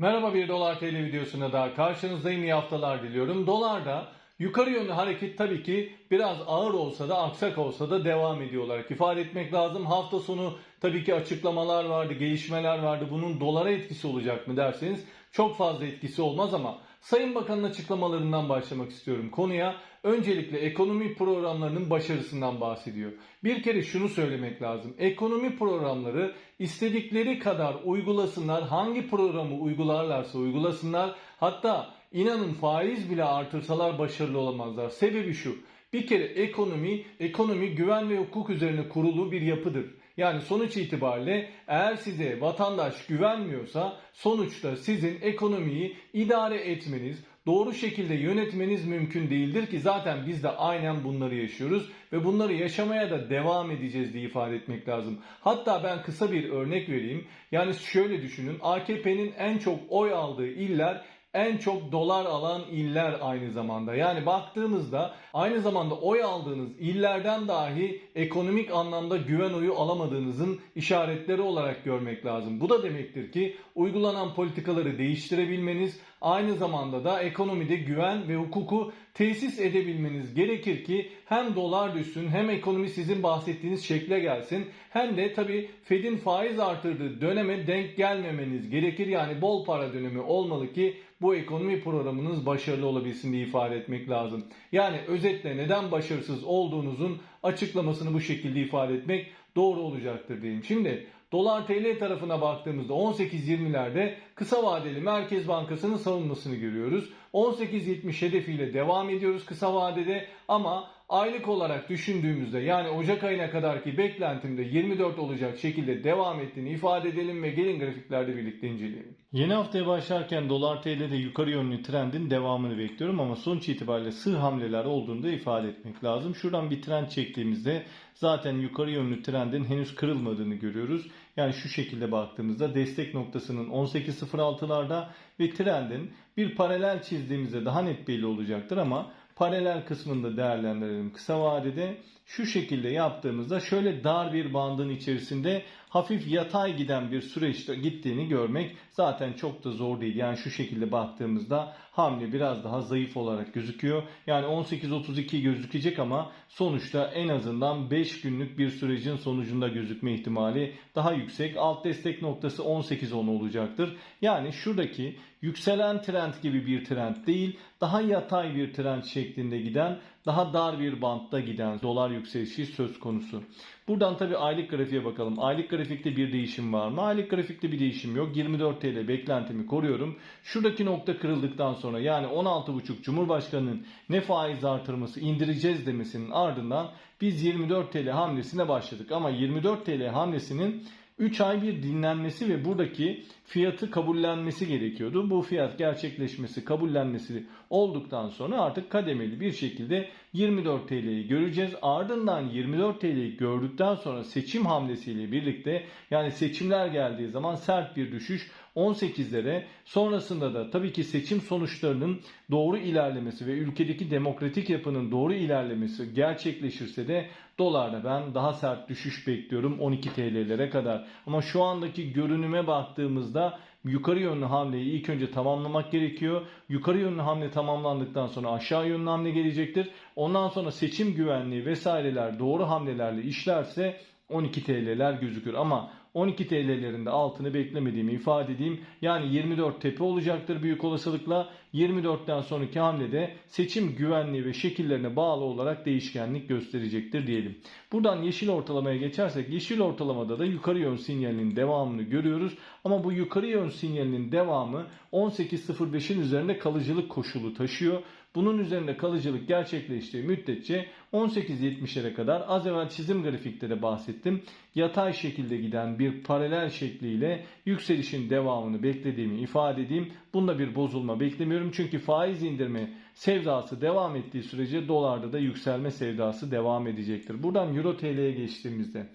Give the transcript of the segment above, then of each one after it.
Merhaba bir Dolar TL videosuna daha karşınızdayım. İyi haftalar diliyorum. Dolarda yukarı yönlü hareket tabii ki biraz ağır olsa da aksak olsa da devam ediyor olarak ifade etmek lazım. Hafta sonu tabii ki açıklamalar vardı, gelişmeler vardı. Bunun dolara etkisi olacak mı derseniz çok fazla etkisi olmaz ama Sayın Bakan'ın açıklamalarından başlamak istiyorum konuya. Öncelikle ekonomi programlarının başarısından bahsediyor. Bir kere şunu söylemek lazım. Ekonomi programları istedikleri kadar uygulasınlar. Hangi programı uygularlarsa uygulasınlar. Hatta inanın faiz bile artırsalar başarılı olamazlar. Sebebi şu. Bir kere ekonomi, ekonomi güven ve hukuk üzerine kurulu bir yapıdır. Yani sonuç itibariyle eğer size vatandaş güvenmiyorsa sonuçta sizin ekonomiyi idare etmeniz, doğru şekilde yönetmeniz mümkün değildir ki zaten biz de aynen bunları yaşıyoruz ve bunları yaşamaya da devam edeceğiz diye ifade etmek lazım. Hatta ben kısa bir örnek vereyim. Yani şöyle düşünün AKP'nin en çok oy aldığı iller en çok dolar alan iller aynı zamanda. Yani baktığımızda aynı zamanda oy aldığınız illerden dahi ekonomik anlamda güven oyu alamadığınızın işaretleri olarak görmek lazım. Bu da demektir ki uygulanan politikaları değiştirebilmeniz aynı zamanda da ekonomide güven ve hukuku tesis edebilmeniz gerekir ki hem dolar düşsün hem ekonomi sizin bahsettiğiniz şekle gelsin hem de tabi Fed'in faiz artırdığı döneme denk gelmemeniz gerekir. Yani bol para dönemi olmalı ki bu ekonomi programınız başarılı olabilsin diye ifade etmek lazım. Yani özetle neden başarısız olduğunuzun açıklamasını bu şekilde ifade etmek doğru olacaktır diyeyim. Şimdi dolar TL tarafına baktığımızda 18.20'lerde kısa vadeli Merkez Bankası'nın savunmasını görüyoruz. 18.70 hedefiyle devam ediyoruz kısa vadede ama aylık olarak düşündüğümüzde yani Ocak ayına kadarki beklentimde 24 olacak şekilde devam ettiğini ifade edelim ve gelin grafiklerde birlikte inceleyelim. Yeni haftaya başlarken dolar TL'de yukarı yönlü trendin devamını bekliyorum ama sonuç itibariyle sığ hamleler olduğunu da ifade etmek lazım. Şuradan bir trend çektiğimizde zaten yukarı yönlü trendin henüz kırılmadığını görüyoruz. Yani şu şekilde baktığımızda destek noktasının 18.06'larda ve trendin bir paralel çizdiğimizde daha net belli olacaktır ama paralel kısmında değerlendirelim kısa vadede. Şu şekilde yaptığımızda şöyle dar bir bandın içerisinde hafif yatay giden bir süreçte gittiğini görmek zaten çok da zor değil. Yani şu şekilde baktığımızda hamle biraz daha zayıf olarak gözüküyor. Yani 18.32 gözükecek ama sonuçta en azından 5 günlük bir sürecin sonucunda gözükme ihtimali daha yüksek. Alt destek noktası 18.10 olacaktır. Yani şuradaki yükselen trend gibi bir trend değil, daha yatay bir trend şeklinde giden, daha dar bir bantta giden dolar yükselişi söz konusu. Buradan tabi aylık grafiğe bakalım. Aylık grafikte bir değişim var mı? Aylık grafikte bir değişim yok. 24 TL beklentimi koruyorum. Şuradaki nokta kırıldıktan sonra yani 16,5 Cumhurbaşkanı'nın ne faiz artırması indireceğiz demesinin ardından biz 24 TL hamlesine başladık. Ama 24 TL hamlesinin 3 ay bir dinlenmesi ve buradaki fiyatı kabullenmesi gerekiyordu. Bu fiyat gerçekleşmesi, kabullenmesi olduktan sonra artık kademeli bir şekilde 24 TL'yi göreceğiz. Ardından 24 TL'yi gördükten sonra seçim hamlesiyle birlikte yani seçimler geldiği zaman sert bir düşüş 18'lere sonrasında da tabii ki seçim sonuçlarının doğru ilerlemesi ve ülkedeki demokratik yapının doğru ilerlemesi gerçekleşirse de dolarda ben daha sert düşüş bekliyorum 12 TL'lere kadar. Ama şu andaki görünüme baktığımızda yukarı yönlü hamleyi ilk önce tamamlamak gerekiyor. Yukarı yönlü hamle tamamlandıktan sonra aşağı yönlü hamle gelecektir. Ondan sonra seçim güvenliği vesaireler doğru hamlelerle işlerse 12 TL'ler gözükür ama 12 TL'lerinde altını beklemediğimi ifade edeyim. Yani 24 tepe olacaktır büyük olasılıkla. 24'ten sonraki hamlede seçim güvenliği ve şekillerine bağlı olarak değişkenlik gösterecektir diyelim. Buradan yeşil ortalamaya geçersek yeşil ortalamada da yukarı yön sinyalinin devamını görüyoruz. Ama bu yukarı yön sinyalinin devamı 18.05'in üzerinde kalıcılık koşulu taşıyor. Bunun üzerinde kalıcılık gerçekleştiği müddetçe 18.70'lere kadar az evvel çizim grafikte de bahsettim. Yatay şekilde giden bir paralel şekliyle yükselişin devamını beklediğimi ifade edeyim. Bunda bir bozulma beklemiyorum. Çünkü faiz indirme sevdası devam ettiği sürece dolarda da yükselme sevdası devam edecektir. Buradan Euro TL'ye geçtiğimizde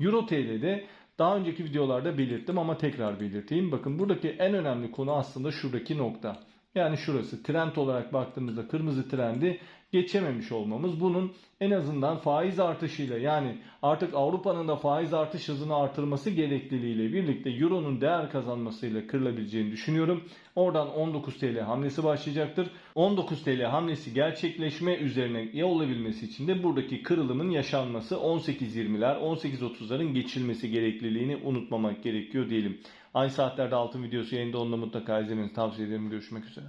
Euro TL'de daha önceki videolarda belirttim ama tekrar belirteyim. Bakın buradaki en önemli konu aslında şuradaki nokta. Yani şurası trend olarak baktığımızda kırmızı trendi geçememiş olmamız. Bunun en azından faiz artışıyla yani artık Avrupa'nın da faiz artış hızını artırması gerekliliğiyle birlikte Euro'nun değer kazanmasıyla kırılabileceğini düşünüyorum. Oradan 19 TL hamlesi başlayacaktır. 19 TL hamlesi gerçekleşme üzerine ya olabilmesi için de buradaki kırılımın yaşanması 18.20'ler 18.30'ların geçilmesi gerekliliğini unutmamak gerekiyor diyelim. Aynı saatlerde altın videosu yayında onunla mutlaka izlemenizi tavsiye ederim. Görüşmek üzere.